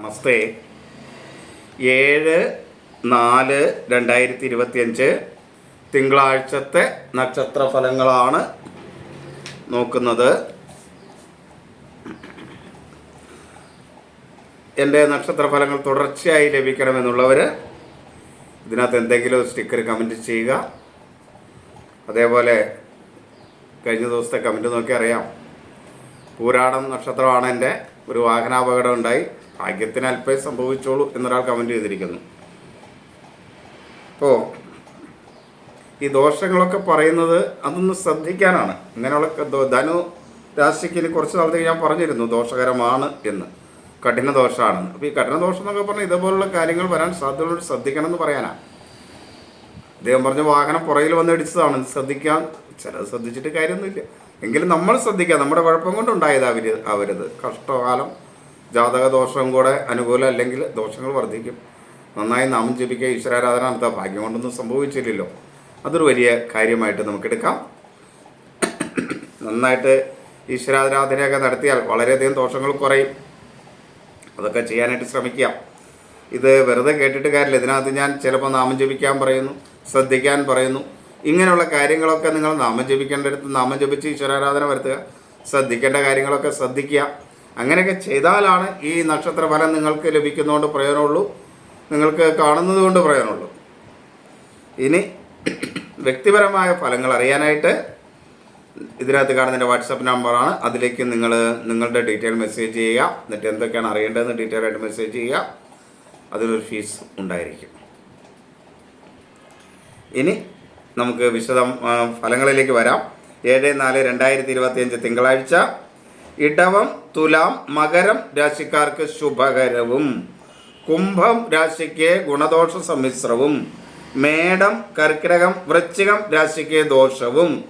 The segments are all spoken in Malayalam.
നമസ്തേ. ഏഴ് നാല് രണ്ടായിരത്തി ഇരുപത്തിയഞ്ച് തിങ്കളാഴ്ചത്തെ നക്ഷത്ര ഫലങ്ങളാണ് നോക്കുന്നത്. എന്റെ നക്ഷത്ര ഫലങ്ങൾ തുടർച്ചയായി ലഭിക്കണമെന്നുള്ളവർ ഇതിനകത്ത് എന്തെങ്കിലും സ്റ്റിക്കർ കമന്റ് ചെയ്യുക. അതേപോലെ കഴിഞ്ഞ ദിവസത്തെ കമന്റ് നോക്കി അറിയാം പൂരാടം നക്ഷത്രമാണ് എന്റെ. ഒരു വാഹനാപകടം ഉണ്ടായി. ഭാഗ്യത്തിന് അല്പേ സംഭവിച്ചോളൂ എന്നൊരാൾ കമന്റ് ചെയ്തിരിക്കുന്നു. അപ്പോൾ ഈ ദോഷങ്ങളൊക്കെ പറയുന്നത് അതൊന്ന് ശ്രദ്ധിക്കാനാണ്. ഇങ്ങനെയുള്ള ധനു രാശിക്ക് ഇനി കുറച്ച് നാളത്തേക്ക് ഞാൻ പറഞ്ഞിരുന്നു ദോഷകരമാണ് എന്ന്. കഠിന ദോഷമാണെന്ന്. അപ്പോൾ ഈ കഠിന ദോഷം എന്നൊക്കെ പറഞ്ഞാൽ ഇതുപോലുള്ള കാര്യങ്ങൾ വരാൻ സാധ്യതയുള്ളവർ ശ്രദ്ധിക്കണം എന്ന് പറയാനാണ് അദ്ദേഹം പറഞ്ഞ വാഹനം പുറകിൽ വന്ന് ഇടിച്ചതാണ്. ശ്രദ്ധിക്കാൻ ചിലത് ശ്രദ്ധിച്ചിട്ട് കാര്യമൊന്നുമില്ല. എങ്കിലും നമ്മൾ ശ്രദ്ധിക്കാം നമ്മുടെ കുഴപ്പം കൊണ്ടുണ്ടായത് അവർ അവരത്. കഷ്ടകാലം ജാതക ദോഷവും കൂടെ അനുകൂലം അല്ലെങ്കിൽ ദോഷങ്ങൾ വർദ്ധിക്കും. നന്നായി നാമം ജപിക്കുക ഈശ്വരാരാധന നടത്തുക ഭാഗ്യം കൊണ്ടൊന്നും സംഭവിച്ചില്ലല്ലോ. അതൊരു വലിയ കാര്യമായിട്ട് നമുക്കെടുക്കാം നന്നായിട്ട് ഈശ്വരാരാധനയൊക്കെ നടത്തിയാൽ വളരെയധികം ദോഷങ്ങൾ കുറയും. അതൊക്കെ ചെയ്യാനായിട്ട് ശ്രമിക്കുക. ഇത് വെറുതെ കേട്ടിട്ട് കാര്യമില്ല. ഇതിനകത്ത് ഞാൻ ചിലപ്പോൾ നാമം ജപിക്കാൻ പറയുന്നു ശ്രദ്ധിക്കാൻ പറയുന്നു. ഇങ്ങനെയുള്ള കാര്യങ്ങളൊക്കെ നിങ്ങൾ നാമം ജപിക്കേണ്ടടുത്ത് നാമം ജപിച്ച് ഈശ്വരാരാധന വരുത്തുക. ശ്രദ്ധിക്കേണ്ട കാര്യങ്ങളൊക്കെ ശ്രദ്ധിക്കുക. അങ്ങനെയൊക്കെ ചെയ്താലാണ് ഈ നക്ഷത്രഫലം നിങ്ങൾക്ക് ലഭിക്കുന്നതുകൊണ്ട് പ്രയോജനമുള്ളൂ. നിങ്ങൾക്ക് കാണുന്നത് കൊണ്ട് പ്രയോജനമുള്ളൂ. ഇനി വ്യക്തിപരമായ ഫലങ്ങൾ അറിയാനായിട്ട് ഇതിനകത്ത് കാണുന്ന എന്റെ വാട്സപ്പ് നമ്പറാണ്. അതിലേക്ക് നിങ്ങൾ നിങ്ങളുടെ ഡീറ്റെയിൽ മെസ്സേജ് ചെയ്യുക. എന്നിട്ട് എന്തൊക്കെയാണ് അറിയേണ്ടതെന്ന് ഡീറ്റെയിൽ ആയിട്ട് മെസ്സേജ് ചെയ്യുക. അതിനൊരു ഫീസ് ഉണ്ടായിരിക്കും. ഇനി നമുക്ക് വിശദം ഫലങ്ങളിലേക്ക് വരാം. ഏഴ് നാല് രണ്ടായിരത്തി ഇരുപത്തിയഞ്ച് തിങ്കളാഴ്ച ഇടവം തുലാം മകരം രാശിക്കാർക്ക് ശുഭകരവും. കുംഭം രാശിക്ക് ഗുണദോഷ സമ്മിശ്രവും. മേടം കർക്കിടകം വൃശ്ചികം രാശിക്ക് ദോഷവും.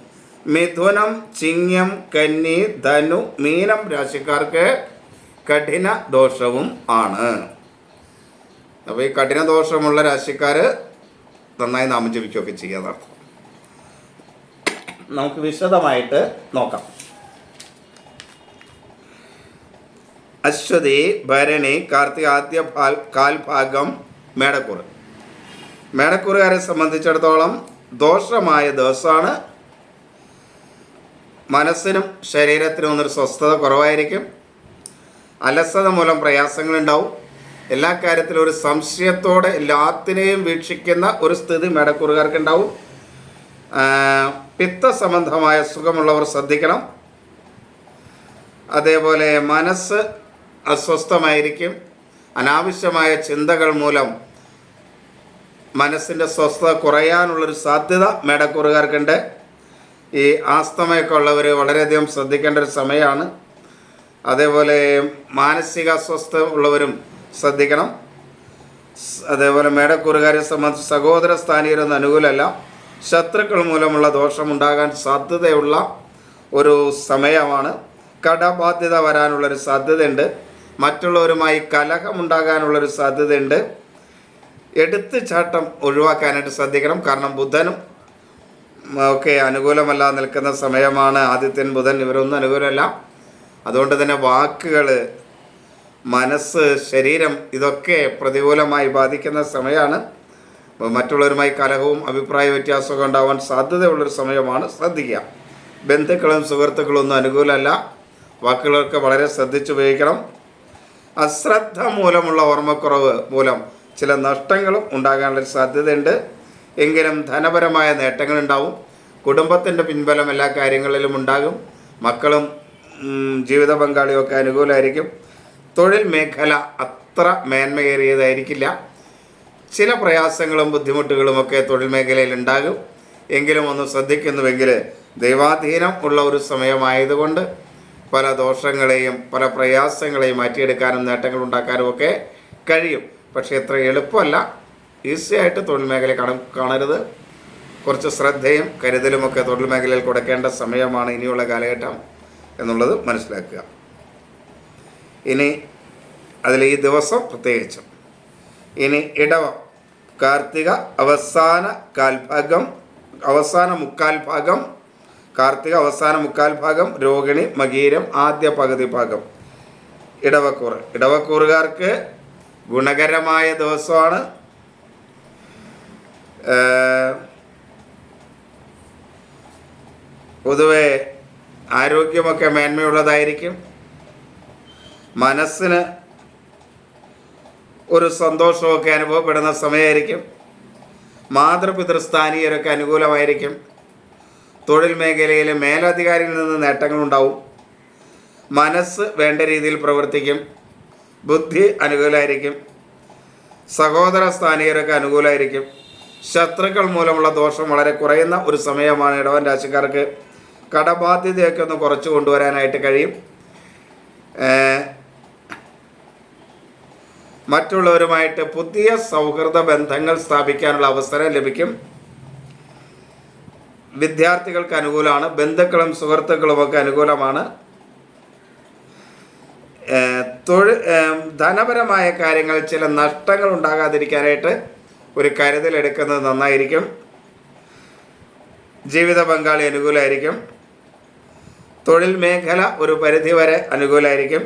മിഥുനം ചിങ്ങം കന്നി ധനു മീനം രാശിക്കാർക്ക് കഠിന ദോഷവും ആണ്. അപ്പോൾ ഈ കഠിന ദോഷമുള്ള രാശിക്കാർ നന്നായി നാമം ജപിക്കുകയൊക്കെ ചെയ്യാന്നർത്ഥം നമുക്ക് വിശദമായിട്ട് നോക്കാം. അശ്വതി ഭരണി കാർത്തിക ആദ്യ കാൽ കാൽഭാഗം മേടക്കൂറ്. മേടക്കൂറുകാരെ സംബന്ധിച്ചിടത്തോളം ദോഷമായ ദിവസമാണ്. മനസ്സിനും ശരീരത്തിനും ഒന്നൊരു സ്വസ്ഥത കുറവായിരിക്കും. അലസത മൂലം പ്രയാസങ്ങളുണ്ടാവും. എല്ലാ കാര്യത്തിലും ഒരു സംശയത്തോടെ എല്ലാത്തിനെയും വീക്ഷിക്കുന്ന ഒരു സ്ഥിതി മേടക്കൂറുകാർക്ക് ഉണ്ടാവും പിത്ത സംബന്ധമായ സുഖമുള്ളവർ ശ്രദ്ധിക്കണം. അതേപോലെ മനസ്സ് അസ്വസ്ഥമായിരിക്കും. അനാവശ്യമായ ചിന്തകൾ മൂലം മനസ്സിന്റെ സ്വസ്ഥത കുറയാനുള്ളൊരു സാധ്യത മേടക്കൂറുകാർക്കുണ്ട്. ഈ ആസ്തമയൊക്കെ ഉള്ളവർ വളരെയധികം ശ്രദ്ധിക്കേണ്ട ഒരു സമയമാണ്. അതേപോലെ മാനസിക അസ്വസ്ഥ ഉള്ളവരും ശ്രദ്ധിക്കണം. അതേപോലെ മേടക്കൂറുകാരെ സംബന്ധിച്ച് സഹോദര സ്ഥാനീയരൊന്നും അനുകൂലമല്ല. ശത്രുക്കൾ മൂലമുള്ള ദോഷമുണ്ടാകാൻ സാധ്യതയുള്ള ഒരു സമയമാണ്. കടബാധ്യത വരാനുള്ളൊരു സാധ്യതയുണ്ട്. മറ്റുള്ളവരുമായി കലഹമുണ്ടാകാനുള്ളൊരു സാധ്യതയുണ്ട്. എടുത്ത് ചാട്ടം ഒഴിവാക്കാനായിട്ട് ശ്രദ്ധിക്കണം. കാരണം ബുധനും ഒക്കെ അനുകൂലമല്ല നിൽക്കുന്ന സമയമാണ് ആദിത്യൻ ബുധൻ. ഇവരൊന്നും അനുകൂലമല്ല. അതുകൊണ്ട് തന്നെ വാക്കുകൾ മനസ്സ് ശരീരം ഇതൊക്കെ പ്രതികൂലമായി ബാധിക്കുന്ന സമയമാണ്. മറ്റുള്ളവരുമായി കലഹവും അഭിപ്രായ വ്യത്യാസമൊക്കെ ഉണ്ടാവാൻ സാധ്യതയുള്ളൊരു സമയമാണ്. ശ്രദ്ധിക്കുക. ബന്ധുക്കളും സുഹൃത്തുക്കളും ഒന്നും അനുകൂലമല്ല. വാക്കുകളൊക്കെ വളരെ ശ്രദ്ധിച്ചുപയോഗിക്കണം അശ്രദ്ധ മൂലമുള്ള ഓർമ്മക്കുറവ് മൂലം ചില നഷ്ടങ്ങളും ഉണ്ടാകാനുള്ള സാധ്യതയുണ്ട്. എങ്കിലും ധനപരമായ നേട്ടങ്ങളുണ്ടാവും. കുടുംബത്തിന്റെ പിൻബലം എല്ലാ കാര്യങ്ങളിലും ഉണ്ടാകും. മക്കളും ജീവിത പങ്കാളിയും ഒക്കെ അനുകൂലമായിരിക്കും തൊഴിൽ മേഖല അത്ര മേന്മയേറിയതായിരിക്കില്ല. ചില പ്രയാസങ്ങളും ബുദ്ധിമുട്ടുകളും ഒക്കെ തൊഴിൽ മേഖലയിൽ ഉണ്ടാകും. എങ്കിലും ഒന്ന് ശ്രദ്ധിക്കുന്നുവെങ്കിൽ ദൈവാധീനം ഉള്ള ഒരു സമയമായതുകൊണ്ട് പല ദോഷങ്ങളെയും പല പ്രയാസങ്ങളെയും മാറ്റിയെടുക്കാനും നേട്ടങ്ങൾ ഉണ്ടാക്കാനും ഒക്കെ കഴിയും. പക്ഷേ എത്ര എളുപ്പമല്ല. ഈസി ആയിട്ട് തൊഴിൽ മേഖല കാണരുത്. കുറച്ച് ശ്രദ്ധയും കരുതലുമൊക്കെ തൊഴിൽ മേഖലയിൽ കൊടുക്കേണ്ട സമയമാണ് ഇനിയുള്ള കാലഘട്ടം എന്നുള്ളത് മനസ്സിലാക്കുക. ഇനി അതിൽ ഈ ദിവസം പ്രത്യേകിച്ചും. ഇനി ഇടവം കാർത്തിക അവസാന കാൽഭാഗം അവസാന മുക്കാൽ ഭാഗം കാർത്തിക അവസാന മുക്കാൽ ഭാഗം രോഹിണി മകീരം ആദ്യ പകുതി ഭാഗം. ഇടവക്കൂറ്. ഇടവക്കൂറുകാർക്ക് ഗുണകരമായ ദിവസമാണ്. പൊതുവെ ആരോഗ്യമൊക്കെ മേന്മയുള്ളതായിരിക്കും. മനസ്സിന് ഒരു സന്തോഷമൊക്കെ അനുഭവപ്പെടുന്ന സമയമായിരിക്കും. മാതൃപിതൃസ്ഥാനീയരൊക്കെ അനുകൂലമായിരിക്കും. തൊഴിൽ മേഖലയിലെ മേലധികാരിയിൽ നിന്ന് നേട്ടങ്ങളുണ്ടാവും. മനസ്സ് വേണ്ട രീതിയിൽ പ്രവർത്തിക്കും. ബുദ്ധി അനുകൂലമായിരിക്കും സഹോദര സ്ഥാനീയരൊക്കെ അനുകൂലമായിരിക്കും ശത്രുക്കൾ മൂലമുള്ള ദോഷം വളരെ കുറയുന്ന ഒരു സമയമാണ് ഇടവൻ രാശിക്കാർക്ക് കടബാധ്യതയൊക്കെ ഒന്ന് കുറച്ചു കൊണ്ടുവരാനായിട്ട് കഴിയും. മറ്റുള്ളവരുമായിട്ട് പുതിയ സൗഹൃദ ബന്ധങ്ങൾ സ്ഥാപിക്കാനുള്ള അവസരം ലഭിക്കും. വിദ്യാർത്ഥികൾക്ക് അനുകൂലമാണ് ബന്ധുക്കളും സുഹൃത്തുക്കളുമൊക്കെ അനുകൂലമാണ്. തൊഴിൽ ധനപരമായ കാര്യങ്ങൾ ചില നഷ്ടങ്ങൾ ഉണ്ടാകാതിരിക്കാനായിട്ട് ഒരു കരുതൽ എടുക്കുന്നത് നന്നായിരിക്കും. ജീവിത പങ്കാളി അനുകൂലമായിരിക്കും തൊഴിൽ മേഖല ഒരു പരിധി പരിധിവരെ അനുകൂലമായിരിക്കും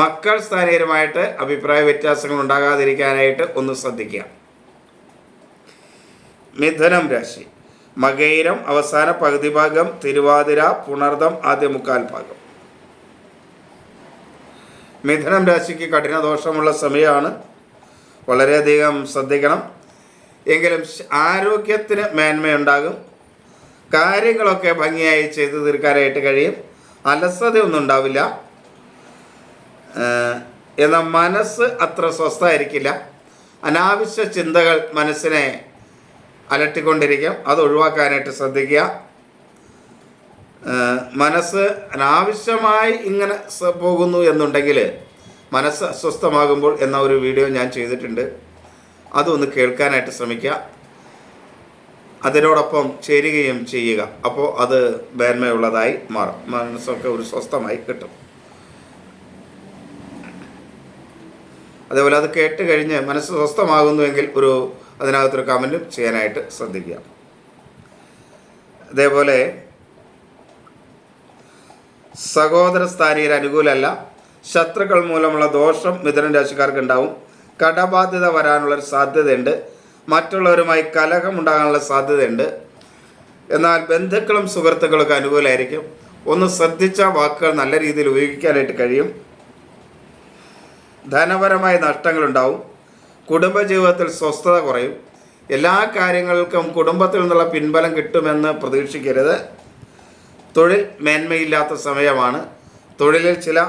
മക്കൾ സ്ഥാനീയരുമായിട്ട് അഭിപ്രായ വ്യത്യാസങ്ങൾ ഉണ്ടാകാതിരിക്കാനായിട്ട് ഒന്ന് ശ്രദ്ധിക്കുക. മിഥുനം രാശി. മകയിരം അവസാന പകുതി ഭാഗം തിരുവാതിര പുണർദം ആദ്യ മുക്കാൽ ഭാഗം. മിഥുനം രാശിക്ക് കഠിന ദോഷമുള്ള സമയമാണ്. വളരെയധികം ശ്രദ്ധിക്കണം. എങ്കിലും ആരോഗ്യത്തിന് മേന്മയുണ്ടാകും. കാര്യങ്ങളൊക്കെ ഭംഗിയായി ചെയ്തു തീർക്കാനായിട്ട് കഴിയും. അലസതയൊന്നും ഉണ്ടാവില്ല എന്നാൽ മനസ്സ് അത്ര സ്വസ്ഥമായിരിക്കില്ല. അനാവശ്യ ചിന്തകൾ മനസ്സിനെ അലട്ടിക്കൊണ്ടിരിക്കും. അത് ഒഴിവാക്കാനായിട്ട് ശ്രദ്ധിക്കുക. മനസ്സ് അനാവശ്യമായി ഇങ്ങനെ പോകുന്നു എന്നുണ്ടെങ്കിൽ മനസ്സ് അസ്വസ്ഥമാകുമ്പോൾ എന്ന ഒരു വീഡിയോ ഞാൻ ചെയ്തിട്ടുണ്ട്. അതൊന്ന് കേൾക്കാനായിട്ട് ശ്രമിക്കുക. അതിനോടൊപ്പം ചേരുകയും ചെയ്യുക. അപ്പോൾ അത് മേന്മയുള്ളതായി മാറും. മനസ്സൊക്കെ ഒരു സ്വസ്ഥമായി കിട്ടും. അതേപോലെ അത് കേട്ട് കഴിഞ്ഞ് മനസ്സ് സ്വസ്ഥമാകുന്നുവെങ്കിൽ ഒരു അതിനകത്തൊരു കമന്റും ചെയ്യാനായിട്ട് ശ്രദ്ധിക്കുക. അതേപോലെ സഹോദര സ്ഥാനീയർ അനുകൂലമല്ല. ശത്രുക്കൾ മൂലമുള്ള ദോഷം മിഥുനൻ രാശിക്കാർക്ക് ഉണ്ടാവും. കടബാധ്യത വരാനുള്ളൊരു സാധ്യതയുണ്ട്. മറ്റുള്ളവരുമായി കലഹം ഉണ്ടാകാനുള്ള സാധ്യതയുണ്ട്. എന്നാൽ ബന്ധുക്കളും സുഹൃത്തുക്കളൊക്കെ അനുകൂലമായിരിക്കും. ഒന്ന് ശ്രദ്ധിച്ച വാക്കുകൾ നല്ല രീതിയിൽ ഉപയോഗിക്കാനായിട്ട് കഴിയും. ധനപരമായ നഷ്ടങ്ങളുണ്ടാവും. കുടുംബജീവിതത്തിൽ സ്വസ്ഥത കുറയും. എല്ലാ കാര്യങ്ങൾക്കും കുടുംബത്തിൽ നിന്നുള്ള പിൻബലം കിട്ടുമെന്ന് പ്രതീക്ഷിക്കരുത്. തൊഴിൽ മേന്മയില്ലാത്ത സമയമാണ്. തൊഴിലിൽ ചില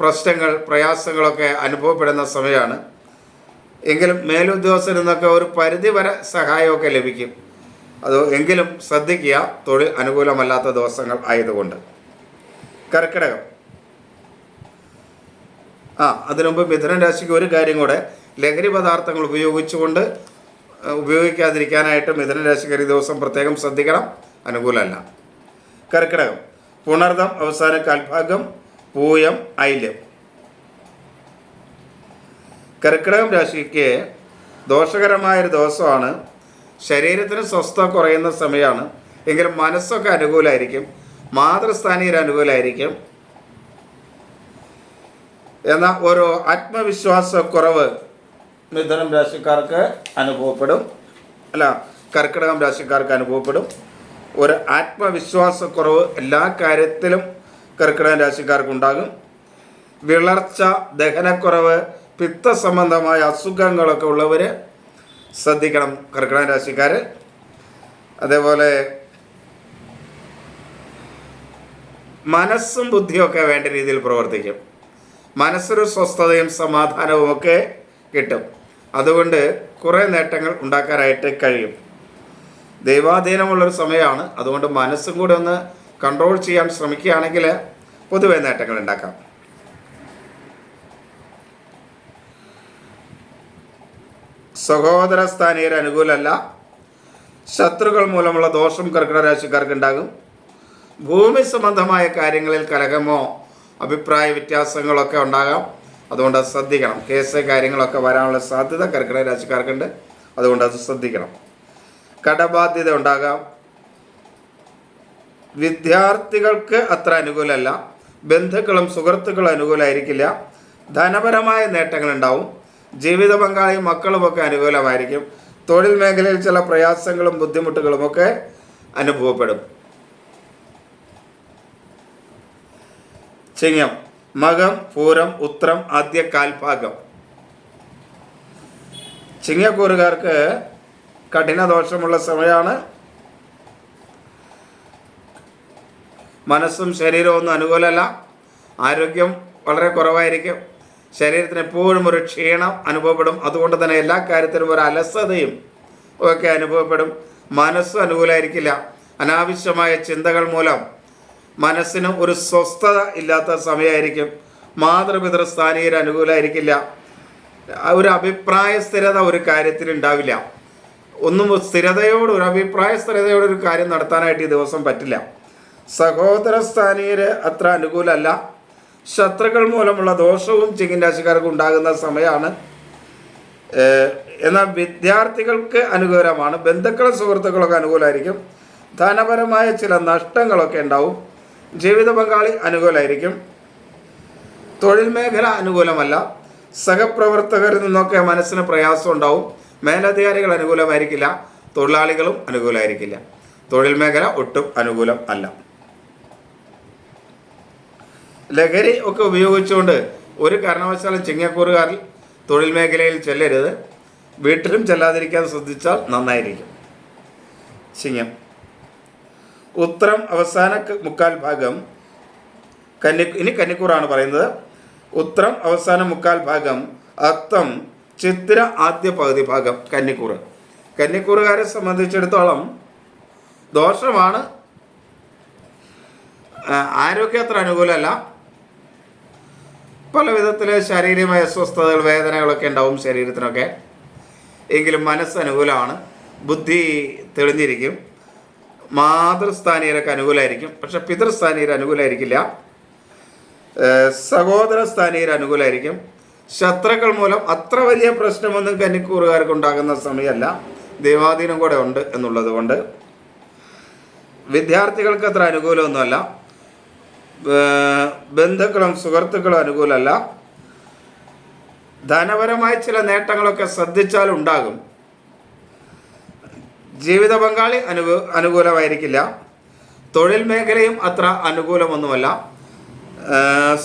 പ്രശ്നങ്ങൾ പ്രയാസങ്ങളൊക്കെ അനുഭവപ്പെടുന്ന സമയമാണ്. എങ്കിലും മേലുദ്യോഗസ്ഥരിൽ നിന്നൊക്കെ ഒരു പരിധിവരെ സഹായമൊക്കെ ലഭിക്കും. അത് എങ്കിലും ശ്രദ്ധിക്കുക തൊഴിൽ അനുകൂലമല്ലാത്ത ദിവസങ്ങൾ ആയതുകൊണ്ട്. കർക്കിടകം. ആ അതിനുമുമ്പ് മിഥുന രാശിക്ക് ഒരു കാര്യം കൂടെ ലഹരി പദാർത്ഥങ്ങൾ ഉപയോഗിച്ചുകൊണ്ട് ഉപയോഗിക്കാതിരിക്കാനായിട്ട് മിഥുന രാശിക്കാർ ഈ ദിവസം പ്രത്യേകം ശ്രദ്ധിക്കണം. അനുകൂലമല്ല. കർക്കിടകം. പുണർദം അവസാന കാൽഭാഗം പൂയം ഐല്യം കർക്കിടകം രാശിക്ക് ദോഷകരമായൊരു ദിവസമാണ്. ശരീരത്തിന് സ്വസ്ഥ കുറയുന്ന സമയമാണ്. എങ്കിലും മനസ്സൊക്കെ അനുകൂലമായിരിക്കും. മാതൃസ്ഥാനീയർ അനുകൂലമായിരിക്കും. എന്നാൽ ഒരു ആത്മവിശ്വാസക്കുറവ് മിഥുനം രാശിക്കാർക്ക് അനുഭവപ്പെടും. അല്ല കർക്കിടകം രാശിക്കാർക്ക് അനുഭവപ്പെടും. ഒരു ആത്മവിശ്വാസക്കുറവ് എല്ലാ കാര്യത്തിലും കർക്കിടകം രാശിക്കാർക്കുണ്ടാകും വിളർച്ച ദഹനക്കുറവ് പിത്ത സംബന്ധമായ അസുഖങ്ങളൊക്കെ ഉള്ളവർ ശ്രദ്ധിക്കണം കർക്കിടകം രാശിക്കാർ അതേപോലെ മനസ്സും ബുദ്ധിയൊക്കെ വേണ്ട രീതിയിൽ പ്രവർത്തിക്കും. മനസ്സൊരു സ്വസ്ഥതയും സമാധാനവും ഒക്കെ കിട്ടും. അതുകൊണ്ട് കുറേ നേട്ടങ്ങൾ ഉണ്ടാക്കാനായിട്ട് കഴിയും. ദൈവാധീനമുള്ളൊരു സമയമാണ്. അതുകൊണ്ട് മനസ്സും കൂടെ ഒന്ന് കൺട്രോൾ ചെയ്യാൻ ശ്രമിക്കുകയാണെങ്കിൽ പൊതുവെ നേട്ടങ്ങൾ ഉണ്ടാക്കാം. സഹോദര സ്ഥാനീയർ അനുകൂലമല്ല. ശത്രുക്കൾ മൂലമുള്ള ദോഷം കർക്കിടക രാശിക്കാർക്ക് ഉണ്ടാകും. ഭൂമി സംബന്ധമായ കാര്യങ്ങളിൽ കലഹമോ അഭിപ്രായ വ്യത്യാസങ്ങളൊക്കെ ഉണ്ടാകാം. അതുകൊണ്ട് അത് ശ്രദ്ധിക്കണം. കേസ് കാര്യങ്ങളൊക്കെ വരാനുള്ള സാധ്യത കർക്കിടക രാശിക്കാർക്കുണ്ട്. അതുകൊണ്ട് അത് ശ്രദ്ധിക്കണം. കടബാധ്യത ഉണ്ടാകാം. വിദ്യാർത്ഥികൾക്ക് അത്ര അനുകൂലമല്ല. ബന്ധുക്കളും സുഹൃത്തുക്കളും അനുകൂലമായിരിക്കില്ല. ധനപരമായ നേട്ടങ്ങളുണ്ടാവും ജീവിത പങ്കാളിയും മക്കളുമൊക്കെ അനുകൂലമായിരിക്കും. തൊഴിൽ മേഖലയിൽ ചില പ്രയാസങ്ങളും ബുദ്ധിമുട്ടുകളുമൊക്കെ അനുഭവപ്പെടും. ചിങ്ങം മകം പൂരം ഉത്രം ആദ്യ കാൽഭാഗം. ചിങ്ങക്കൂറുകാർക്ക് കഠിന ദോഷമുള്ള സമയമാണ്. മനസ്സും ശരീരവും ഒന്നും അനുകൂലമല്ല. ആരോഗ്യം വളരെ കുറവായിരിക്കും. ശരീരത്തിന് എപ്പോഴും ഒരു ക്ഷീണം അനുഭവപ്പെടും. അതുകൊണ്ട് തന്നെ എല്ലാ കാര്യത്തിനും ഒരു അലസതയും ഒക്കെ അനുഭവപ്പെടും. മനസ്സും അനുകൂലമായിരിക്കില്ല. അനാവശ്യമായ ചിന്തകൾ മൂലം മനസ്സിന് ഒരു സ്വസ്ഥത ഇല്ലാത്ത സമയമായിരിക്കും. മാതൃപിതൃ സ്ഥാനീയർ അനുകൂലമായിരിക്കില്ല ഒരു അഭിപ്രായ സ്ഥിരത ഒരു കാര്യത്തിൽ ഉണ്ടാവില്ല. ഒന്നും സ്ഥിരതയോട് ഒരു അഭിപ്രായ സ്ഥിരതയോട് ഒരു കാര്യം നടത്താനായിട്ട് ഈ ദിവസം പറ്റില്ല. സഹോദര സ്ഥാനീയര് അത്ര അനുകൂലമല്ല ശത്രുക്കൾ മൂലമുള്ള ദോഷവും ചികിൻ രാശിക്കാർക്ക് ഉണ്ടാകുന്ന സമയമാണ്. എന്നാൽ വിദ്യാർത്ഥികൾക്ക് അനുകൂലമാണ്. ബന്ധുക്കളും സുഹൃത്തുക്കളൊക്കെ അനുകൂലമായിരിക്കും. ധനപരമായ ചില നഷ്ടങ്ങളൊക്കെ ഉണ്ടാവും. ജീവിത പങ്കാളി അനുകൂലമായിരിക്കും തൊഴിൽ മേഖല അനുകൂലമല്ല. സഹപ്രവർത്തകരിൽ നിന്നൊക്കെ മനസ്സിന് പ്രയാസം ഉണ്ടാവും. മേലധികാരികൾ അനുകൂലമായിരിക്കില്ല. തൊഴിലാളികളും അനുകൂലമായിരിക്കില്ല. തൊഴിൽ മേഖല ഒട്ടും അനുകൂലം അല്ല. ലഹരി ഒക്കെ ഉപയോഗിച്ചുകൊണ്ട് ഒരു കാരണവശാലും ചിങ്ങക്കൂറുകാരിൽ തൊഴിൽ മേഖലയിൽ ചെല്ലരുത്. വീട്ടിലും ചെല്ലാതിരിക്കാൻ ശ്രദ്ധിച്ചാൽ നന്നായിരിക്കും. ചിങ്ങം. ഉത്തരം അവസാന മുക്കാൽ ഭാഗം കന്നി ഇനി കന്നിക്കൂറാണ് പറയുന്നത്. ഉത്തരം അവസാന മുക്കാൽ ഭാഗം അത്തം ചിത്തിര ആദ്യ പകുതി ഭാഗം കന്നിക്കൂറ്. കന്നിക്കൂറുകാരെ സംബന്ധിച്ചിടത്തോളം ദോഷമാണ് ആരോഗ്യത്തിന് അനുകൂലമല്ല. പല വിധത്തിൽ ശാരീരികമായ അസ്വസ്ഥതകൾ വേദനകളൊക്കെ ഉണ്ടാവും ശരീരത്തിനൊക്കെ. എങ്കിലും മനസ്സ് അനുകൂലമാണ്. ബുദ്ധി തെളിഞ്ഞിരിക്കും. മാതൃസ്ഥാനീയരൊക്കെ അനുകൂലമായിരിക്കും പക്ഷെ പിതൃസ്ഥാനീയർ അനുകൂലമായിരിക്കില്ല സഹോദര സ്ഥാനീയർ അനുകൂലമായിരിക്കും ശത്രുക്കൾ മൂലം അത്ര വലിയ പ്രശ്നമൊന്നും കന്നിക്കൂറുകാർക്ക് ഉണ്ടാകുന്ന സമയമല്ല. ദൈവാധീനം കൂടെ ഉണ്ട് എന്നുള്ളത് കൊണ്ട്. വിദ്യാർത്ഥികൾക്ക് അത്ര അനുകൂലമൊന്നുമല്ല. ബന്ധുക്കളും സുഹൃത്തുക്കളും അനുകൂലമല്ല. ധനപരമായ ചില നേട്ടങ്ങളൊക്കെ ശ്രദ്ധിച്ചാൽ ഉണ്ടാകും. ജീവിത പങ്കാളി അനുകൂ അനുകൂലമായിരിക്കില്ല. തൊഴിൽ മേഖലയും അത്ര അനുകൂലമൊന്നുമല്ല.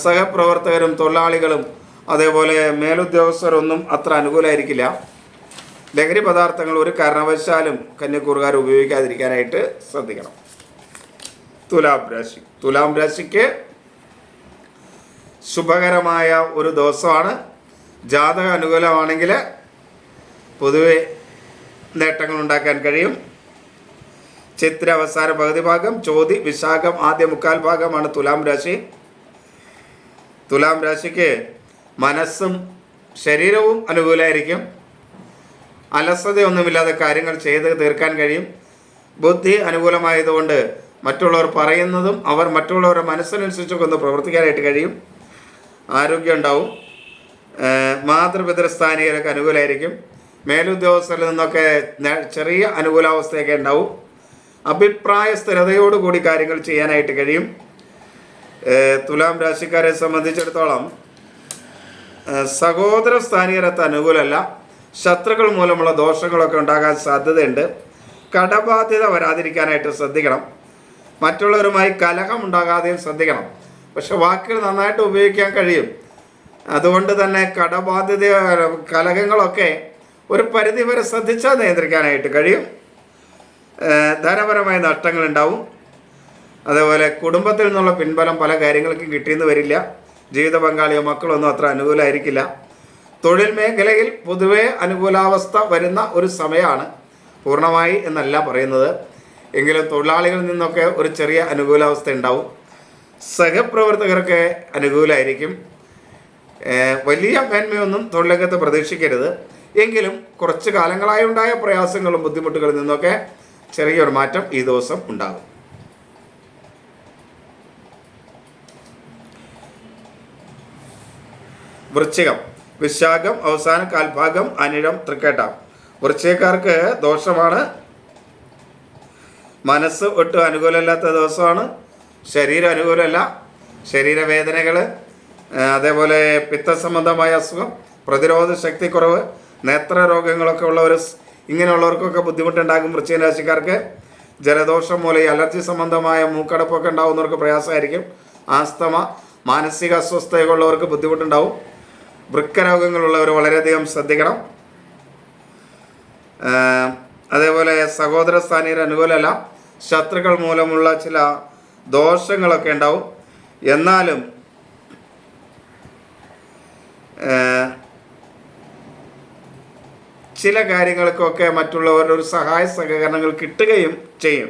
സഹപ്രവർത്തകരും തൊഴിലാളികളും അതേപോലെ മേലുദ്യോഗസ്ഥരൊന്നും അത്ര അനുകൂലമായിരിക്കില്ല. ലഹരി പദാർത്ഥങ്ങൾ ഒരു കാരണവശാലും കന്യക്കൂറുകാർ ഉപയോഗിക്കാതിരിക്കാനായിട്ട് ശ്രദ്ധിക്കണം. തുലാം രാശി. തുലാം രാശിക്ക് ശുഭകരമായ ഒരു ദിവസമാണ്. ജാതക അനുകൂലമാണെങ്കിൽ പൊതുവെ നേട്ടങ്ങൾ ഉണ്ടാക്കാൻ കഴിയും. ചിത്ര അവസാന പകുതി ഭാഗം ചോതി വിശാഖം ആദ്യ മുക്കാൽ ഭാഗമാണ് തുലാം രാശി. തുലാം രാശിക്ക് മനസ്സും ശരീരവും അനുകൂലമായിരിക്കും അലസതയൊന്നുമില്ലാതെ കാര്യങ്ങൾ ചെയ്ത് തീർക്കാൻ കഴിയും. ബുദ്ധി അനുകൂലമായതുകൊണ്ട് മറ്റുള്ളവർ പറയുന്നതും അവർ മറ്റുള്ളവരുടെ മനസ്സിനനുസരിച്ചൊക്കെ ഒന്ന് പ്രവർത്തിക്കാനായിട്ട് കഴിയും. ആരോഗ്യം ഉണ്ടാവും. മാതൃപിതൃ മാതൃപിതൃസ്ഥാനികരൊക്കെ അനുകൂലമായിരിക്കും മേലുദ്യോഗസ്ഥരിൽ നിന്നൊക്കെ ചെറിയ അനുകൂലാവസ്ഥയൊക്കെ ഉണ്ടാവും. അഭിപ്രായ സ്ഥിരതയോടുകൂടി കാര്യങ്ങൾ ചെയ്യാനായിട്ട് കഴിയും. തുലാം രാശിക്കാരെ സംബന്ധിച്ചിടത്തോളം സഹോദര സ്ഥാനീയരത്ത് അനുകൂലമല്ല. ശത്രുക്കൾ മൂലമുള്ള ദോഷങ്ങളൊക്കെ ഉണ്ടാകാൻ സാധ്യതയുണ്ട്. കടബാധ്യത വരാതിരിക്കാനായിട്ട് ശ്രദ്ധിക്കണം. മറ്റുള്ളവരുമായി കലഹം ഉണ്ടാകാതെയും ശ്രദ്ധിക്കണം. പക്ഷെ വാക്കുകൾ നന്നായിട്ട് ഉപയോഗിക്കാൻ കഴിയും. അതുകൊണ്ട് തന്നെ കടബാധ്യത കലഹങ്ങളൊക്കെ ഒരു പരിധി വരെ ശ്രദ്ധിച്ചാൽ നിയന്ത്രിക്കാനായിട്ട് കഴിയും. ധനപരമായ നഷ്ടങ്ങൾ ഉണ്ടാവും അതേപോലെ കുടുംബത്തിൽ നിന്നുള്ള പിൻബലം പല കാര്യങ്ങൾക്കും കിട്ടിയെന്ന് വരില്ല. ജീവിത പങ്കാളിയോ മക്കളോ ഒന്നും അത്ര അനുകൂലമായിരിക്കില്ല. തൊഴിൽ മേഖലയിൽ പൊതുവേ അനുകൂലാവസ്ഥ വരുന്ന ഒരു സമയമാണ് പൂർണമായി എന്നല്ല പറയുന്നത്. എങ്കിലും തൊഴിലാളികളിൽ നിന്നൊക്കെ ഒരു ചെറിയ അനുകൂലാവസ്ഥ ഉണ്ടാവും. സഹപ്രവർത്തകർക്ക് അനുകൂലമായിരിക്കും. വലിയ മേന്മയൊന്നും തൊഴിലകത്ത് പ്രതീക്ഷിക്കരുത്. എങ്കിലും കുറച്ച് കാലങ്ങളായി ഉണ്ടായ പ്രയാസങ്ങളും ബുദ്ധിമുട്ടുകളിൽ നിന്നൊക്കെ ചെറിയൊരു മാറ്റം ഈ ദിവസം ഉണ്ടാകും. വൃശ്ചികം വിശാഖം അവസാന കാൽഭാഗം അനിഴം തൃക്കേട്ട. വൃശ്ചികക്കാർക്ക് ദോഷമാണ്. മനസ്സ് ഒട്ടും അനുകൂലമല്ലാത്ത ദിവസമാണ്. ശരീരം അനുകൂലമല്ല. ശരീരവേദനകൾ അതേപോലെ പിത്തസംബന്ധമായ അസുഖം പ്രതിരോധ ശക്തി കുറവ് നേത്രരോഗങ്ങളൊക്കെ ഉള്ളവർ ഇങ്ങനെയുള്ളവർക്കൊക്കെ ബുദ്ധിമുട്ടുണ്ടാകും വൃശ്ചിക രാശിക്കാർക്ക് ജലദോഷം മൂലം അലർജി സംബന്ധമായ മൂക്കടപ്പൊക്കെ ഉണ്ടാകുന്നവർക്ക് പ്രയാസമായിരിക്കും. ആസ്തമ മാനസിക അസ്വസ്ഥതയുള്ളവർക്ക് ബുദ്ധിമുട്ടുണ്ടാവും. വൃക്കരോഗങ്ങളുള്ളവർ വളരെയധികം ശ്രദ്ധിക്കണം. അതേപോലെ സഹോദര സ്ഥാനീയർ അനുകൂലമല്ല. ശത്രുക്കൾ മൂലമുള്ള ചില ദോഷങ്ങളൊക്കെ ഉണ്ടാവും. എന്നാലും ചില കാര്യങ്ങൾക്കൊക്കെ മറ്റുള്ളവരുടെ ഒരു സഹായ സഹകരണങ്ങൾ കിട്ടുകയും ചെയ്യും.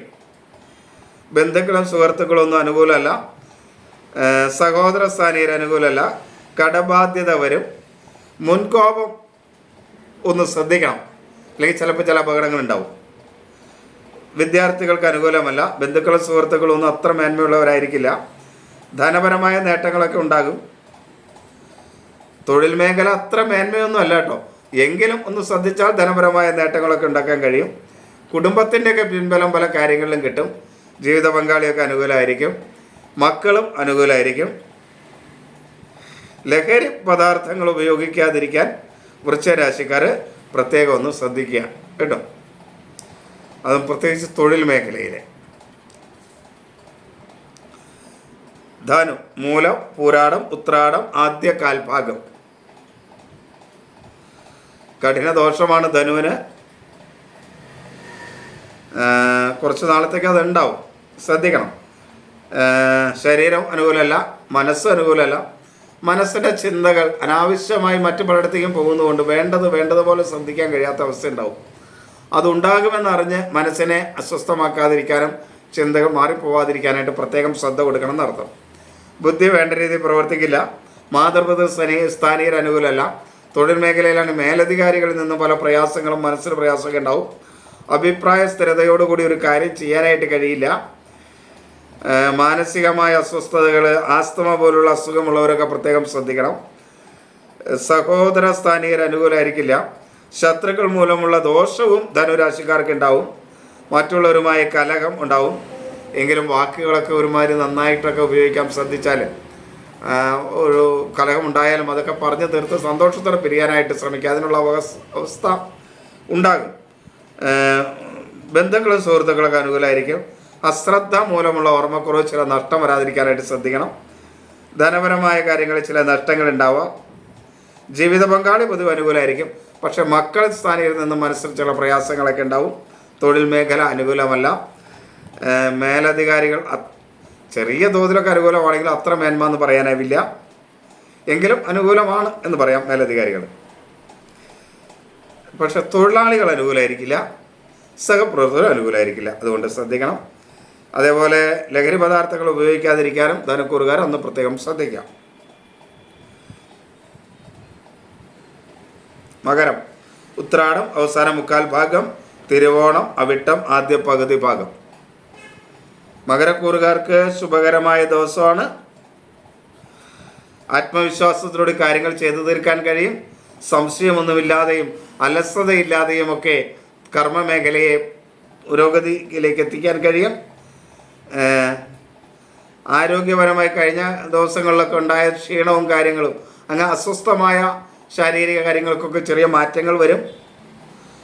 ബന്ധുക്കളും സുഹൃത്തുക്കളും ഒന്നും അനുകൂലമല്ല. സഹോദര സ്ഥാനീയർ അനുകൂലമല്ല. കടബാധ്യത വരും. മുൻകോപം ഒന്ന് ശ്രദ്ധിക്കണം. അല്ലെങ്കിൽ ചിലപ്പോൾ ചില അപകടങ്ങൾ ഉണ്ടാവും. വിദ്യാർത്ഥികൾക്ക് അനുകൂലമല്ല. ബന്ധുക്കളും സുഹൃത്തുക്കളും ഒന്നും അത്ര മേന്മയുള്ളവരായിരിക്കില്ല. ധനപരമായ നേട്ടങ്ങളൊക്കെ ഉണ്ടാകും. തൊഴിൽ മേഖല അത്ര മേന്മയൊന്നും അല്ല കേട്ടോ. എങ്കിലും ഒന്ന് ശ്രദ്ധിച്ചാൽ ധനപരമായ നേട്ടങ്ങളൊക്കെ ഉണ്ടാക്കാൻ കഴിയും. കുടുംബത്തിന്റെയൊക്കെ പിൻബലം പല കാര്യങ്ങളിലും കിട്ടും. ജീവിത പങ്കാളിയൊക്കെ അനുകൂലമായിരിക്കും മക്കളും അനുകൂലമായിരിക്കും ലഹരി പദാർത്ഥങ്ങൾ ഉപയോഗിക്കാതിരിക്കാൻ വൃക്ഷരാശിക്കാർ പ്രത്യേകം ഒന്ന് ശ്രദ്ധിക്കുക കേട്ടോ. അതും പ്രത്യേകിച്ച് തൊഴിൽ മേഖലയിൽ ധനു മൂലം പൂരാടം ഉത്രാടം ആദ്യ കാൽഭാഗം കഠിന ദോഷമാണ് ധനുവിന്. കുറച്ച് നാളത്തേക്ക് അത് ഉണ്ടാവും ശ്രദ്ധിക്കണം ശരീരം അനുകൂലമല്ല മനസ്സ് അനുകൂലമല്ല. മനസ്സിന്റെ ചിന്തകൾ അനാവശ്യമായി മറ്റു പലയിടത്തേക്കും പോകുന്നതുകൊണ്ട് വേണ്ടത് വേണ്ടതുപോലെ ശ്രദ്ധിക്കാൻ കഴിയാത്ത അവസ്ഥ ഉണ്ടാവും. അതുണ്ടാകുമെന്നറിഞ്ഞ് മനസ്സിനെ അസ്വസ്ഥമാക്കാതിരിക്കാനും ചിന്തകൾ മാറിപ്പോവാതിരിക്കാനായിട്ട് പ്രത്യേകം ശ്രദ്ധ കൊടുക്കണം എന്നർത്ഥം. ബുദ്ധി വേണ്ട രീതിയിൽ പ്രവർത്തിക്കില്ല. മാതൃപിതൃ സ്ഥാനീ സ്ഥാനീയർ അനുകൂലമല്ല. തൊഴിൽ മേഖലയിലാണ് മേലധികാരികളിൽ നിന്ന് പല പ്രയാസങ്ങളും മനസ്സിൽ പ്രയാസമൊക്കെ ഉണ്ടാവും. അഭിപ്രായ സ്ഥിരതയോടുകൂടി ഒരു കാര്യം ചെയ്യാനായിട്ട് കഴിയില്ല. മാനസികമായ അസ്വസ്ഥതകൾ ആസ്തമ പോലുള്ള അസുഖമുള്ളവരൊക്കെ പ്രത്യേകം ശ്രദ്ധിക്കണം. സഹോദര സ്ഥാനീയർ അനുകൂലമായിരിക്കില്ല ശത്രുക്കൾ മൂലമുള്ള ദോഷവും ധനുരാശിക്കാർക്ക് ഉണ്ടാവും. മറ്റുള്ളവരുമായ കലഹം ഉണ്ടാവും. എങ്കിലും വാക്കുകളൊക്കെ ഒരുമാതിരി നന്നായിട്ടൊക്കെ ഉപയോഗിക്കാൻ ശ്രദ്ധിച്ചാൽ ഒരു കലഹം ഉണ്ടായാലും അതൊക്കെ പറഞ്ഞു തീർത്ത് സന്തോഷത്തോടെ പിരിയാനായിട്ട് ശ്രമിക്കുക. അതിനുള്ള അവസ്- അവസ്ഥ ഉണ്ടാകും. ബന്ധുക്കളും സുഹൃത്തുക്കളൊക്കെ അനുകൂലമായിരിക്കും അശ്രദ്ധ മൂലമുള്ള ഓർമ്മക്കുറവ് ചില നഷ്ടം വരാതിരിക്കാനായിട്ട് ശ്രദ്ധിക്കണം. ധനപരമായ കാര്യങ്ങളിൽ ചില നഷ്ടങ്ങൾ ഉണ്ടാവാം. ജീവിത പങ്കാളി പൊതുവെ അനുകൂലമായിരിക്കും പക്ഷെ മക്കൾ സ്ഥാനയിൽ നിന്നും മനസ്സിൽ ചില പ്രയാസങ്ങളൊക്കെ ഉണ്ടാവും. തൊഴിൽ മേഖല അനുകൂലമല്ല. മേലധികാരികൾ ചെറിയ തോതിലൊക്കെ അനുകൂലമാണെങ്കിൽ അത്ര മേന്മ എന്ന് പറയാനാവില്ല. എങ്കിലും അനുകൂലമാണ് എന്ന് പറയാം മേലധികാരികൾ പക്ഷെ തൊഴിലാളികൾ അനുകൂലമായിരിക്കില്ല സഹപ്രവർത്തകർ അനുകൂലമായിരിക്കില്ല അതുകൊണ്ട് ശ്രദ്ധിക്കണം. അതേപോലെ ലഹരി പദാർത്ഥങ്ങൾ ഉപയോഗിക്കാതിരിക്കാനും ധനക്കൂറുകാർ ഒന്ന് പ്രത്യേകം ശ്രദ്ധിക്കാം. മകരം ഉത്രാടം അവസാന മുക്കാൽ ഭാഗം തിരുവോണം അവിട്ടം ആദ്യ പകുതി ഭാഗം. മകരക്കൂറുകാർക്ക് ശുഭകരമായ ദിവസമാണ്. ആത്മവിശ്വാസത്തിലൂടെ കാര്യങ്ങൾ ചെയ്തു തീർക്കാൻ കഴിയും. സംശയമൊന്നുമില്ലാതെയും അലസതയില്ലാതെയും ഒക്കെ കർമ്മ മേഖലയെ പുരോഗതിയിലേക്ക് എത്തിക്കാൻ കഴിയും. ആരോഗ്യപരമായി കഴിഞ്ഞ ദിവസങ്ങളിലൊക്കെ ഉണ്ടായ ക്ഷീണവും കാര്യങ്ങളും അങ്ങനെ അസ്വസ്ഥമായ ശാരീരിക കാര്യങ്ങൾക്കൊക്കെ ചെറിയ മാറ്റങ്ങൾ വരും.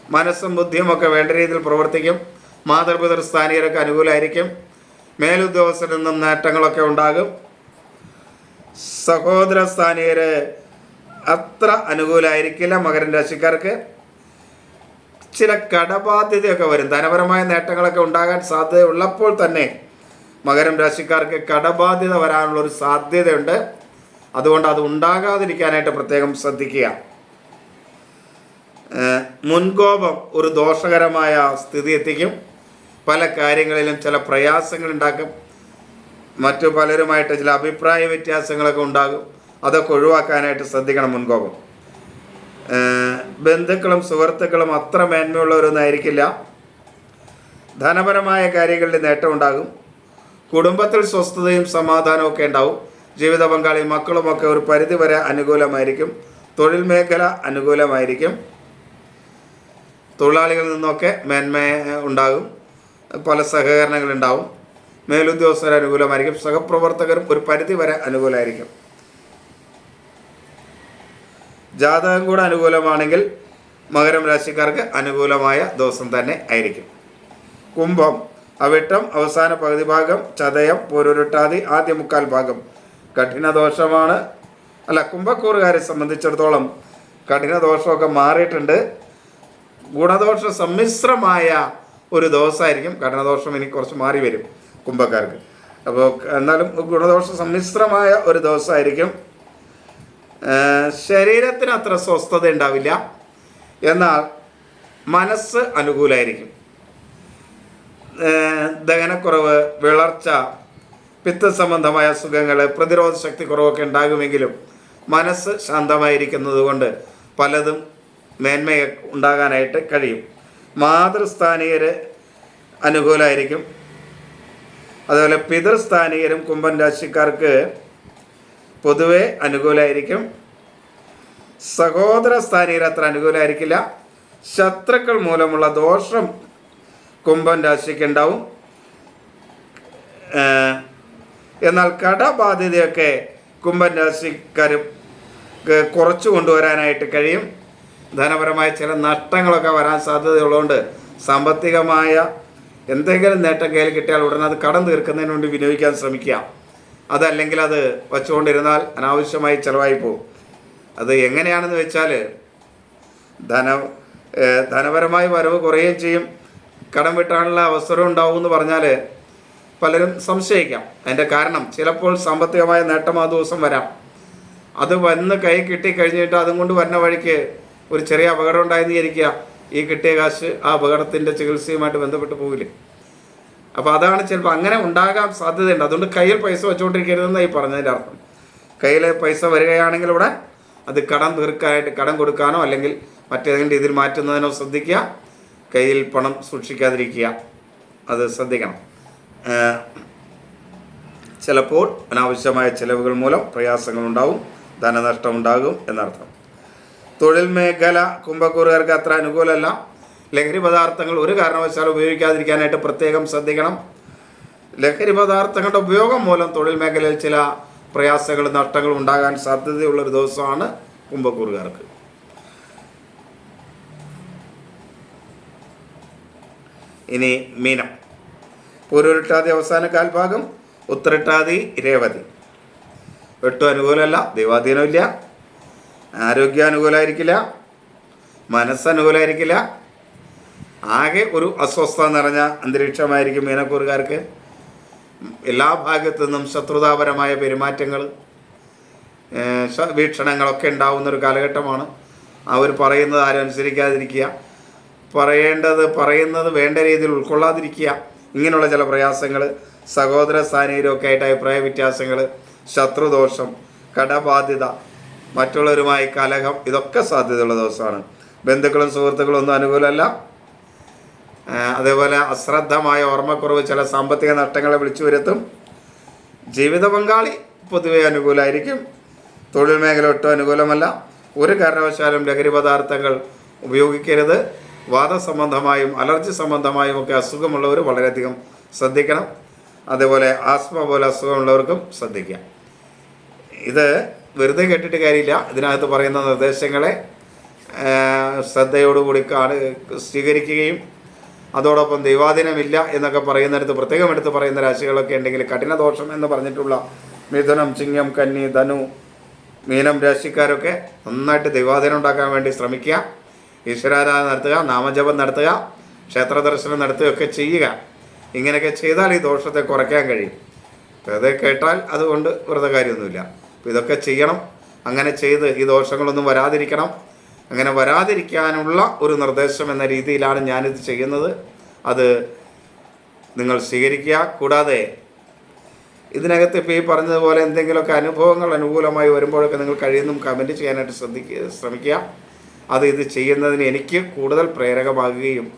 മനസ്സും ബുദ്ധിയും ഒക്കെ വേണ്ട രീതിയിൽ പ്രവർത്തിക്കും. മാതൃപിതൃ സ്ഥാനീയരൊക്കെ അനുകൂലമായിരിക്കും മേലുദ്യോഗസ്ഥരിൽ നിന്നും നേട്ടങ്ങളൊക്കെ ഉണ്ടാകും. സഹോദര സ്ഥാനീയര് അത്ര അനുകൂലമായിരിക്കില്ല മകരൻ രാശിക്കാർക്ക്. ചില കടബാധ്യതയൊക്കെ വരും. ധനപരമായ നേട്ടങ്ങളൊക്കെ ഉണ്ടാകാൻ സാധ്യതയുള്ളപ്പോൾ തന്നെ മകരം രാശിക്കാർക്ക് കടബാധ്യത വരാനുള്ള ഒരു സാധ്യതയുണ്ട്. അതുകൊണ്ട് അത് ഉണ്ടാകാതിരിക്കാനായിട്ട് പ്രത്യേകം ശ്രദ്ധിക്കുക. മുൻകോപം ഒരു ദോഷകരമായ സ്ഥിതി എത്തിക്കും പല കാര്യങ്ങളിലും ചില പ്രയാസങ്ങൾ ഉണ്ടാക്കും മറ്റു പലരുമായിട്ട് ചില അഭിപ്രായ വ്യത്യാസങ്ങളൊക്കെ ഉണ്ടാകും. അതൊക്കെ ഒഴിവാക്കാനായിട്ട് ശ്രദ്ധിക്കണം മുൻകോപം. ബന്ധുക്കളും സുഹൃത്തുക്കളും അത്ര മേന്മയുള്ളവരൊന്നും ആയിരിക്കില്ല ധനപരമായ കാര്യങ്ങളിൽ നേട്ടം ഉണ്ടാകും. കുടുംബത്തിൽ സ്വസ്ഥതയും സമാധാനവും ഒക്കെ ഉണ്ടാവും. ജീവിത പങ്കാളി മക്കളുമൊക്കെ ഒരു പരിധി വരെ അനുകൂലമായിരിക്കും. തൊഴിൽ മേഖല അനുകൂലമായിരിക്കും. തൊഴിലാളികളിൽ നിന്നൊക്കെ മേന്മ ഉണ്ടാകും. പല സഹകരണങ്ങളുണ്ടാവും. മേലുദ്യോഗസ്ഥർ അനുകൂലമായിരിക്കും. സഹപ്രവർത്തകരും ഒരു പരിധി വരെ അനുകൂലമായിരിക്കും. ജാതകം കൂടെ അനുകൂലമാണെങ്കിൽ മകരം രാശിക്കാർക്ക് അനുകൂലമായ ദിവസം തന്നെ ആയിരിക്കും. കുംഭം അവിട്ടം അവസാന പകുതി ഭാഗം ചതയം പൂരുരുട്ടാതി ആദ്യ മുക്കാൽ ഭാഗം. കഠിന ദോഷമാണ്. അല്ല കുംഭക്കൂറുകാരെ സംബന്ധിച്ചിടത്തോളം കഠിന ദോഷമൊക്കെ മാറിയിട്ടുണ്ട്. ഗുണദോഷ സമ്മിശ്രമായ ഒരു ദിവസമായിരിക്കും കഠിനദോഷം ഇനി കുറച്ച് മാറി വരും കുംഭക്കാർക്ക്. അപ്പോൾ എന്നാലും ഗുണദോഷ സമ്മിശ്രമായ ഒരു ദിവസമായിരിക്കും. ശരീരത്തിന് അത്ര സ്വസ്ഥത ഉണ്ടാവില്ല. എന്നാൽ മനസ്സ് അനുകൂലമായിരിക്കും ദഹനക്കുറവ് വിളർച്ച പിത്ത സംബന്ധമായ അസുഖങ്ങൾ പ്രതിരോധ ശക്തി കുറവൊക്കെ ഉണ്ടാകുമെങ്കിലും മനസ്സ് ശാന്തമായിരിക്കുന്നത് കൊണ്ട് പലതും മേന്മ ഉണ്ടാകാനായിട്ട് കഴിയും. മാതൃസ്ഥാനീയർ അനുകൂലമായിരിക്കും അതുപോലെ പിതൃസ്ഥാനീയരും കുംഭൻ രാശിക്കാർക്ക് പൊതുവെ അനുകൂലമായിരിക്കും സഹോദര സ്ഥാനീയർ അത്ര അനുകൂലമായിരിക്കില്ല ശത്രുക്കൾ മൂലമുള്ള ദോഷം കുംഭൻ രാശിക്ക് ഉണ്ടാവും എന്നാൽ കടബാധ്യതയൊക്കെ കുംഭൻ രാശിക്കാർ കുറച്ചു കൊണ്ടുവരാനായിട്ട് കഴിയും. ധനപരമായ ചില നഷ്ടങ്ങളൊക്കെ വരാൻ സാധ്യതയുള്ളതുകൊണ്ട് സാമ്പത്തികമായ എന്തെങ്കിലും നേട്ടം കയ്യിൽ കിട്ടിയാൽ ഉടനെ അത് കടം തീർക്കുന്നതിന് വേണ്ടി വിനിയോഗിക്കാൻ ശ്രമിക്കുക. അതല്ലെങ്കിൽ അത് വച്ചുകൊണ്ടിരുന്നാൽ അനാവശ്യമായി ചിലവായി പോകും. അത് എങ്ങനെയാണെന്ന് വെച്ചാൽ ധന ധനപരമായ വരവ് കുറയുകയും ചെയ്യും. കടം വിട്ടാനുള്ള അവസരം ഉണ്ടാവും എന്ന് പറഞ്ഞാൽ പലരും സംശയിക്കാം. അതിന്റെ കാരണം ചിലപ്പോൾ സാമ്പത്തികമായ നേട്ടം ആ ദിവസം വരാം. അത് വന്ന് കൈ കിട്ടി കഴിഞ്ഞിട്ട് അതും കൊണ്ട് വരുന്ന വഴിക്ക് ഒരു ചെറിയ അപകടം ഉണ്ടായെന്ന് വിചാരിക്കുക. ഈ കിട്ടിയ കാശ് ആ അപകടത്തിന്റെ ചികിത്സയുമായിട്ട് ബന്ധപ്പെട്ട് പോകില്ലേ? അപ്പോൾ അതാണ് ചിലപ്പോൾ അങ്ങനെ ഉണ്ടാകാൻ സാധ്യതയുണ്ട്. അതുകൊണ്ട് കയ്യിൽ പൈസ വെച്ചുകൊണ്ടിരിക്കരുതെന്നാണ് ഈ പറഞ്ഞതിന്റെ അർത്ഥം. കയ്യിൽ പൈസ വരികയാണെങ്കിൽ ഇവിടെ അത് കടം തീർക്കാനായിട്ട് കടം കൊടുക്കാനോ അല്ലെങ്കിൽ മറ്റേതെങ്കിലും രീതിയിൽ മാറ്റുന്നതിനോ ശ്രദ്ധിക്കുക. കയ്യിൽ പണം സൂക്ഷിക്കാതിരിക്കുക. അത് ശ്രദ്ധിക്കണം. ചിലപ്പോൾ അനാവശ്യമായ ചിലവുകൾ മൂലം പ്രയാസങ്ങളുണ്ടാവും. ധനനഷ്ടം ഉണ്ടാകും എന്നർത്ഥം. തൊഴിൽ മേഖല കുംഭക്കൂറുകാർക്ക് അത്ര അനുകൂലമല്ല. ലഹരി പദാർത്ഥങ്ങൾ ഒരു കാരണവശാലും ഉപയോഗിക്കാതിരിക്കാനായിട്ട് പ്രത്യേകം ശ്രദ്ധിക്കണം. ലഹരി പദാർത്ഥങ്ങളുടെ ഉപയോഗം മൂലം തൊഴിൽ മേഖലയിൽ ചില പ്രയാസങ്ങളും നഷ്ടങ്ങളും ഉണ്ടാകാൻ സാധ്യതയുള്ളൊരു ദിവസമാണ് കുംഭക്കൂറുകാർക്ക്. ഇനി മീനം. പൂരുരുട്ടാതി അവസാന കാൽഭാഗം ഉത്തരട്ടാതി രേവതി. ഒട്ടും അനുകൂലമല്ല ദൈവാധീനമില്ല. ആരോഗ്യം അനുകൂലമായിരിക്കില്ല മനസ്സനുകൂലമായിരിക്കില്ല ആകെ ഒരു അസ്വസ്ഥത നിറഞ്ഞ അന്തരീക്ഷമായിരിക്കും മീനക്കൂറുകാർക്ക്. എല്ലാ ഭാഗത്തു നിന്നും ശത്രുതാപരമായ പെരുമാറ്റങ്ങൾ വീക്ഷണങ്ങളൊക്കെ ഉണ്ടാവുന്ന ഒരു കാലഘട്ടമാണ്. അവർ പറയുന്നത് ആരും അനുസരിക്കാതിരിക്കുക പറയേണ്ടത് പറയുന്നത് വേണ്ട രീതിയിൽ ഉൾക്കൊള്ളാതിരിക്കുക. ഇങ്ങനെയുള്ള ചില പ്രയാസങ്ങൾ സഹോദര സ്ഥാനീയരൊക്കെ ആയിട്ട് അഭിപ്രായ വ്യത്യാസങ്ങൾ ശത്രുദോഷം കടബാധ്യത മറ്റുള്ളവരുമായി കലഹം ഇതൊക്കെ സാധ്യതയുള്ള ദിവസമാണ്. ബന്ധുക്കളും സുഹൃത്തുക്കളും ഒന്നും അനുകൂലമല്ല. അതേപോലെ അശ്രദ്ധമായ ഓർമ്മക്കുറവ് ചില സാമ്പത്തിക നഷ്ടങ്ങളെ വിളിച്ചു വരുത്തും. ജീവിത പങ്കാളി പൊതുവെ അനുകൂലമായിരിക്കും. തൊഴിൽ മേഖല ഒട്ടും അനുകൂലമല്ല. ഒരു കാരണവശാലും ലഹരി പദാർത്ഥങ്ങൾ ഉപയോഗിക്കരുത്. വാദസംബന്ധമായും അലർജി സംബന്ധമായും ഒക്കെ അസുഖമുള്ളവർ വളരെയധികം ശ്രദ്ധിക്കണം. അതേപോലെ ആസ്മ പോലെ അസുഖമുള്ളവർക്കും ശ്രദ്ധിക്കാം. ഇത് വെറുതെ കേട്ടിട്ട് കാര്യമില്ല. ഇതിനകത്ത് പറയുന്ന നിർദ്ദേശങ്ങളെ ശ്രദ്ധയോടുകൂടി കാണ് സ്വീകരിക്കുകയും അതോടൊപ്പം ദൈവാധീനമില്ല എന്നൊക്കെ പറയുന്നിടത്ത് പ്രത്യേകം എടുത്ത് പറയുന്ന രാശികളൊക്കെ ഉണ്ടെങ്കിൽ കഠിനദോഷം എന്ന് പറഞ്ഞിട്ടുള്ള മിഥുനം ചിങ്ങം കന്നി ധനു മീനം രാശിക്കാരൊക്കെ നന്നായിട്ട് ദൈവാധീനം ഉണ്ടാക്കാൻ വേണ്ടി ശ്രമിക്കുക. ഈശ്വരാരാധന നടത്തുക നാമജപം നടത്തുക ക്ഷേത്ര ദർശനം നടത്തുകയൊക്കെ ചെയ്യുക. ഇങ്ങനെയൊക്കെ ചെയ്താൽ ഈ ദോഷത്തെ കുറയ്ക്കാൻ കഴിയും. വെറുതെ കേട്ടാൽ അതുകൊണ്ട് വെറുതെ കാര്യമൊന്നുമില്ല. ഇതൊക്കെ ചെയ്യണം. അങ്ങനെ ചെയ്ത് ഈ ദോഷങ്ങളൊന്നും വരാതിരിക്കണം. അങ്ങനെ വരാതിരിക്കാനുള്ള ഒരു നിർദ്ദേശം എന്ന രീതിയിലാണ് ഞാനിത് ചെയ്യുന്നത്. അത് നിങ്ങൾ സ്വീകരിക്കുക. കൂടാതെ ഇതിനകത്ത് ഇപ്പോൾ ഈ പറഞ്ഞതുപോലെ എന്തെങ്കിലുമൊക്കെ അനുഭവങ്ങൾ അനുകൂലമായി വരുമ്പോഴൊക്കെ നിങ്ങൾ കഴിയുന്നും കമന്റ് ചെയ്യാനായിട്ട് ശ്രദ്ധിക്കുക ശ്രമിക്കുക. അത് ഇത് ചെയ്യുന്നതിന് എനിക്ക് കൂടുതൽ പ്രേരകമാകുകയും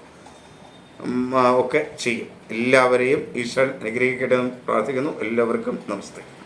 ഒക്കെ ചെയ്യും. എല്ലാവരെയും ഈശ്വരൻ അനുഗ്രഹിക്കട്ടെ എന്ന് പ്രാർത്ഥിക്കുന്നു. എല്ലാവർക്കും നമസ്തേ.